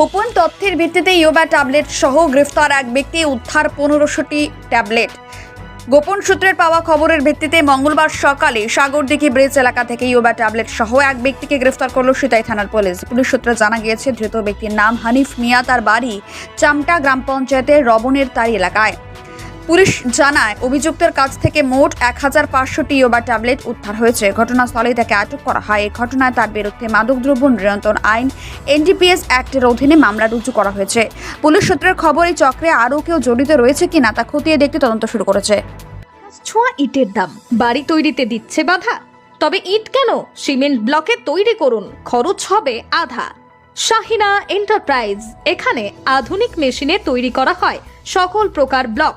গোপন তথ্যের ভিত্তিতে ইয়োবা ট্যাবলেট সহ গ্রেফতার এক ব্যক্তি উদ্ধার পনেরোশোটি ট্যাবলেট। গোপন সূত্রের পাওয়া খবরের ভিত্তিতে মঙ্গলবার সকালে সাগরদিঘি ব্রিজ এলাকা থেকে ইয়োবা ট্যাবলেট সহ এক ব্যক্তিকে গ্রেফতার করল সিতাই থানার পুলিশ। পুলিশ সূত্রে জানা গিয়েছে, ধৃত ব্যক্তির নাম হানিফ মিয়া, তার বাড়ি চামটা গ্রাম পঞ্চায়েতের রবনের তারি এলাকায়। পুলিশ জানায়, অভিযুক্তের কাছ থেকে মোট এক হাজার পাঁচশোটি ইয়োবা ট্যাবলেট উদ্ধার হয়েছে। ঘটনাস্থলেই তাকে আটক করা হয়। এই ঘটনায় তার বিরুদ্ধে মাদকদ্রব্য নিয়ন্ত্রণ আইন, এনডিপিএস অ্যাক্টের অধীনে মামলা রুজু করা হয়েছে। পুলিশ সূত্রের খবর, এই চক্রে আরও কেউ জড়িত রয়েছে কিনা তা খতিয়ে দেখতে তদন্ত শুরু করেছে। ছোঁয়া ইটের দাম। বাড়ি তৈরিতে দিচ্ছে বাধা। তবে ইট কেন? সিমেন্ট ব্লকে তৈরি করুন। খরচ হবে আধা। শাহিনা এন্টারপ্রাইজ, এখানে আধুনিক মেশিনে তৈরি করা হয়। সকল প্রকার ব্লক।